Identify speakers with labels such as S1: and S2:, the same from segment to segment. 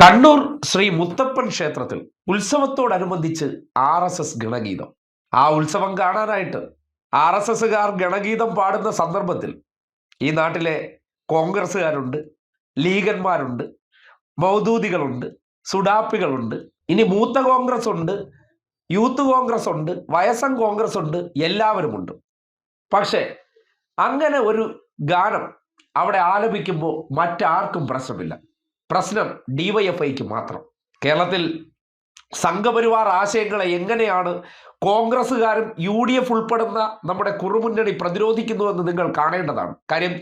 S1: കണ്ണൂർ ശ്രീ മുത്തപ്പൻ ക്ഷേത്രത്തിൽ ഉത്സവത്തോടനുബന്ധിച്ച് R S S ഗണഗീതം. ആ ഉത്സവം കാണാനായിട്ട് ആർ എസ് എസ്സുകാർ ഗണഗീതം പാടുന്ന സന്ദർഭത്തിൽ ഈ നാട്ടിലെ കോൺഗ്രസ്സുകാരുണ്ട് ലീഗന്മാരുണ്ട് മൗദൂദികളുണ്ട് സുഡാപ്പികളുണ്ട് ഇനി മൂത്ത കോൺഗ്രസ് ഉണ്ട് യൂത്ത് കോൺഗ്രസ് ഉണ്ട് വയസ്സം കോൺഗ്രസ് ഉണ്ട് എല്ലാവരുമുണ്ട്. പക്ഷേ അങ്ങനെ ഒരു ഗാനം അവിടെ ആലപിക്കുമ്പോൾ മറ്റാർക്കും പ്രശ്നമില്ല. പ്രശ്നം ഡിവൈഎഫ്ഐക്ക് മാത്രം. കേരളത്തിൽ സംഘപരിവാർ ആശയങ്ങളെ എങ്ങനെയാണ് കോൺഗ്രസ്സുകാരും യു ഡി എഫ് ഉൾപ്പെടുന്ന നമ്മുടെ കുറുമുന്നണി പ്രതിരോധിക്കുന്നുവെന്ന് നിങ്ങൾ കാണേണ്ടതാണ്. കാര്യം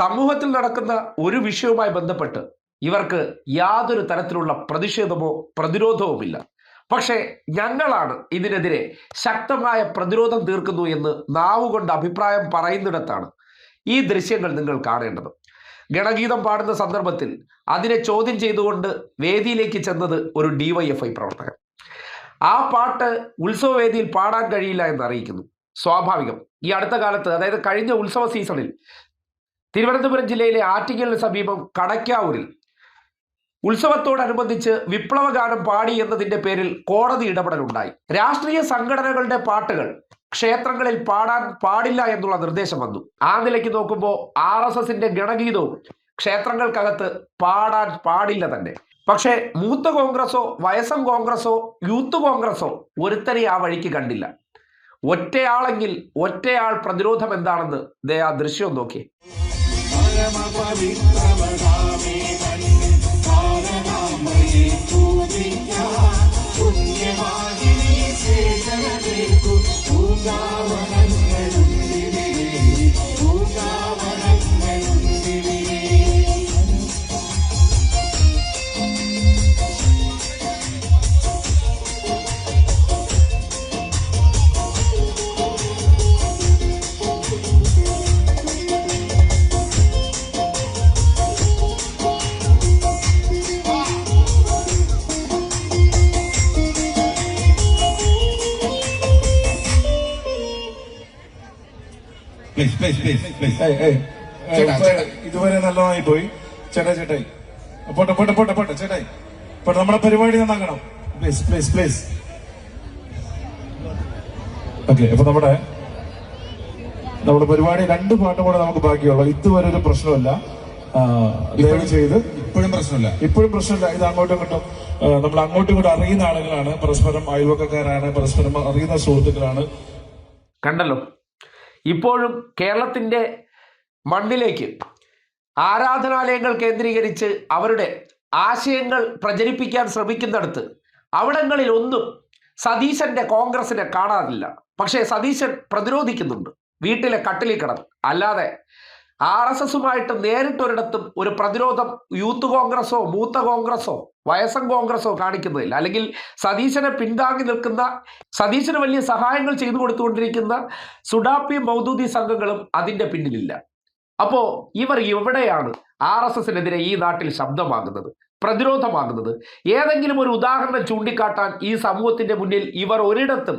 S1: സമൂഹത്തിൽ നടക്കുന്ന ഒരു വിഷയവുമായി ബന്ധപ്പെട്ട് ഇവർക്ക് യാതൊരു തരത്തിലുള്ള പ്രതിഷേധമോ പ്രതിരോധവുമില്ല. പക്ഷേ ഞങ്ങളാണ് ഇതിനെതിരെ ശക്തമായ പ്രതിരോധം തീർക്കുന്നു എന്ന് നാവുകൊണ്ട് അഭിപ്രായം പറയുന്നിടത്താണ് ഈ ദൃശ്യങ്ങൾ നിങ്ങൾ കാണേണ്ടത്. ഗണഗീതം പാടുന്ന സന്ദർഭത്തിൽ അതിനെ ചോദ്യം ചെയ്തുകൊണ്ട് വേദിയിലേക്ക് ചെന്നത് ഒരു ഡിവൈഎഫ്ഐ പ്രവർത്തകൻ. ആ പാട്ട് ഉത്സവവേദിയിൽ പാടാൻ കഴിയില്ല എന്ന് അറിയിക്കുന്നു. സ്വാഭാവികം. ഈ അടുത്ത കാലത്ത് അതായത് കഴിഞ്ഞ ഉത്സവ സീസണിൽ തിരുവനന്തപുരം ജില്ലയിലെ ആറ്റിങ്ങലിന് സമീപം കടയ്ക്കാവൂരിൽ ഉത്സവത്തോടനുബന്ധിച്ച് വിപ്ലവഗാനം പാടി എന്നതിന്റെ പേരിൽ കോടതി ഇടപെടലുണ്ടായി. രാഷ്ട്രീയ സംഘടനകളുടെ പാട്ടുകൾ ക്ഷേത്രങ്ങളിൽ പാടാൻ പാടില്ല എന്നുള്ള നിർദ്ദേശം വന്നു. ആ നിലയ്ക്ക് നോക്കുമ്പോൾ ആർ എസ് എസിന്റെ ഗണഗീതവും ക്ഷേത്രങ്ങൾക്കകത്ത് പാടാൻ പാടില്ല തന്നെ. പക്ഷേ മൂത്ത കോൺഗ്രസോ വയസ്സം കോൺഗ്രസോ യൂത്ത് കോൺഗ്രസോ ഒരുത്തനെ ആ വഴിക്ക് കണ്ടില്ല. ഒറ്റയാളെങ്കിൽ ഒറ്റയാൾ പ്രതിരോധം എന്താണെന്ന് ദേ ആ ദൃശ്യം shower
S2: and please please please
S3: please
S2: ചേട്ടാ, ചേട്ടാ.
S3: ഇതുവരെ നല്ലതായി പോയി ചേട്ടായി ചേട്ടായി പോട്ടെ പോട്ടെ പോട്ടെ പോട്ടെ ചേട്ടായി പോട്ടെ നമ്മുടെ പരിപാടി നന്നാക്കണം. പ്ലീസ് പ്ലീസ് പ്ലീസ് ഓക്കെ അപ്പൊ നമ്മുടെ നമ്മുടെ പരിപാടി രണ്ട് പാട്ടും കൂടെ നമുക്ക് ബാക്കിയുള്ളൂ. ഇതുവരെ ഒരു പ്രശ്നമില്ല ദയവ് ചെയ്ത്.
S2: ഇപ്പോഴും പ്രശ്നമില്ല.
S3: ഇപ്പോഴും പ്രശ്നമില്ല. ഇത് അങ്ങോട്ടും ഇങ്ങോട്ടും നമ്മൾ അങ്ങോട്ടും ഇങ്ങോട്ടും അറിയുന്ന ആളുകളാണ്. പരസ്പരം അയൽവക്കക്കാരാണ് പരസ്പരം അറിയുന്ന സുഹൃത്തുക്കളാണ്.
S1: കണ്ടല്ലോ. ഇപ്പോഴും കേരളത്തിന്റെ മണ്ണിലേക്ക് ആരാധനാലയങ്ങൾ കേന്ദ്രീകരിച്ച് അവരുടെ ആശയങ്ങൾ പ്രചരിപ്പിക്കാൻ ശ്രമിക്കുന്നിടത്ത് അവിടങ്ങളിൽ ഒന്നും സതീശന്റെ കോൺഗ്രസിനെ കാണാറില്ല. പക്ഷേ സതീശൻ പ്രതിരോധിക്കുന്നുണ്ട്. വീട്ടിലെ കട്ടിലിൽ കിടന്ന്. അല്ലാതെ ആർ എസ് എസുമായിട്ട് നേരിട്ടൊരിടത്തും ഒരു പ്രതിരോധം യൂത്ത് കോൺഗ്രസോ മൂത്ത കോൺഗ്രസോ വയസ്സൻ കോൺഗ്രസോ കാണിക്കുന്നതില്ല അല്ലെങ്കിൽ സതീശനെ പിന്താങ്ങി നിൽക്കുന്ന സതീശന് വലിയ സഹായങ്ങൾ ചെയ്തു കൊടുത്തുകൊണ്ടിരിക്കുന്ന സുഡാപ്പി മൗദൂദി സംഘങ്ങളും അതിന്റെ പിന്നിലില്ല. അപ്പോൾ ഇവർ എവിടെയാണ് ആർ എസ് എസിനെതിരെ ഈ നാട്ടിൽ ശബ്ദമാകുന്നത് പ്രതിരോധമാകുന്നത്? ഏതെങ്കിലും ഒരു ഉദാഹരണം ചൂണ്ടിക്കാട്ടാൻ ഈ സമൂഹത്തിന്റെ മുന്നിൽ ഇവർ ഒരിടത്തും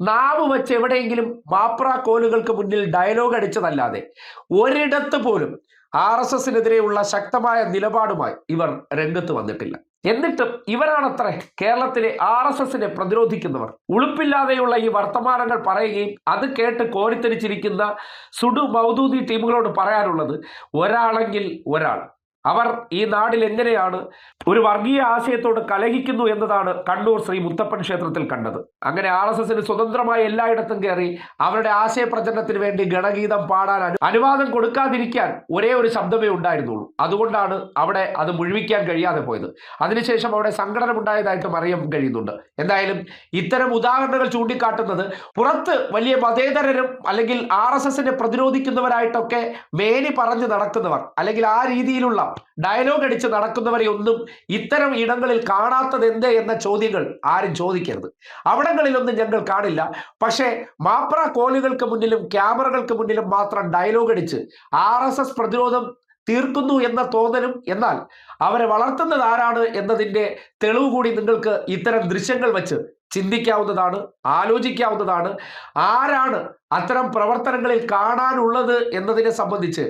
S1: നാവ് വെച്ച് എവിടെയെങ്കിലും മാപ്ര കോലുകൾക്ക് മുന്നിൽ ഡയലോഗ് അടിച്ചതല്ലാതെ ഒരിടത്ത് പോലും ആർ എസ് എസിനെതിരെയുള്ള ശക്തമായ നിലപാടുമായി ഇവർ രംഗത്ത് വന്നിട്ടില്ല. എന്നിട്ടും ഇവരാണത്രേ കേരളത്തിലെ ആർ എസ് എസിനെ പ്രതിരോധിക്കുന്നവർ. ഉളുപ്പില്ലാതെയുള്ള ഈ വർത്തമാനങ്ങൾ പറയുകയും അത് കേട്ട് കോരിത്തരിച്ചിരിക്കുന്ന സുഡു മൗദൂദി ടീമുകളോട് പറയാനുള്ളത് ഒരാളെങ്കിൽ ഒരാൾ. അവർ ഈ നാടിൽ എങ്ങനെയാണ് ഒരു വർഗീയ ആശയത്തോട് കലഹിക്കുന്നു എന്നതാണ് കണ്ണൂർ ശ്രീ മുത്തപ്പൻ ക്ഷേത്രത്തിൽ കണ്ടത്. അങ്ങനെ ആർ എസ് എസിന് സ്വതന്ത്രമായി എല്ലായിടത്തും കയറി അവരുടെ ആശയ പ്രചരണത്തിന് വേണ്ടി ഗണഗീതം പാടാൻ അനു- അനുവാദം കൊടുക്കാതിരിക്കാൻ ഒരേ ഒരു ശബ്ദമേ ഉണ്ടായിരുന്നുള്ളൂ. അതുകൊണ്ടാണ് അവിടെ അത് മുഴുവിക്കാൻ കഴിയാതെ പോയത്. അതിനുശേഷം അവിടെ സംഘടനമുണ്ടായതായിട്ടും അറിയാൻ കഴിയുന്നുണ്ട്. എന്തായാലും ഇത്തരം ഉദാഹരണങ്ങൾ ചൂണ്ടിക്കാട്ടുന്നത് പുറത്ത് വലിയ മതേതരരും അല്ലെങ്കിൽ ആർ എസ് എസിനെ പ്രതിരോധിക്കുന്നവരായിട്ടൊക്കെ മേനി പറഞ്ഞു നടക്കുന്നവർ അല്ലെങ്കിൽ ആ രീതിയിലുള്ള ഡയലോഗ് അടിച്ച് നടക്കുന്നവരെ ഒന്നും ഇത്തരം ഇടങ്ങളിൽ കാണാത്തത് എന്ത് എന്ന ചോദ്യങ്ങൾ ആരും ചോദിക്കരുത്. അവിടങ്ങളിലൊന്നും ഞങ്ങൾ കാണില്ല. പക്ഷേ മാപ്ര കോലുകൾക്ക് മുന്നിലും ക്യാമറകൾക്ക് മുന്നിലും മാത്രം ഡയലോഗ് അടിച്ച് ആർ പ്രതിരോധം തീർക്കുന്നു എന്ന തോന്നലും എന്നാൽ അവരെ വളർത്തുന്നത് ആരാണ് എന്നതിന്റെ തെളിവ് കൂടി നിങ്ങൾക്ക് ഇത്തരം ദൃശ്യങ്ങൾ വെച്ച് ചിന്തിക്കാവുന്നതാണ് ആലോചിക്കാവുന്നതാണ് ആരാണ് അത്തരം പ്രവർത്തനങ്ങളിൽ കാണാനുള്ളത് എന്നതിനെ സംബന്ധിച്ച്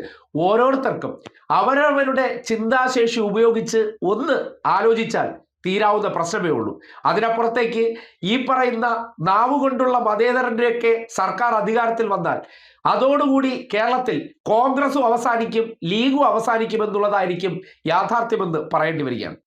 S1: ഓരോരുത്തർക്കും അവരവരുടെ ചിന്താശേഷി ഉപയോഗിച്ച് ഒന്ന് ആലോചിച്ചാൽ തീരാവുന്ന പ്രശ്നമേ ഉള്ളൂ. അതിനപ്പുറത്തേക്ക് ഈ പറയുന്ന നാവുകൊണ്ടുള്ള മതേതരന്റെയൊക്കെ സർക്കാർ അധികാരത്തിൽ വന്നാൽ അതോടുകൂടി കേരളത്തിൽ കോൺഗ്രസും അവസാനിക്കും ലീഗും അവസാനിക്കും എന്നുള്ളതായിരിക്കും യാഥാർത്ഥ്യമെന്ന് പറയേണ്ടി വരികയാണ്.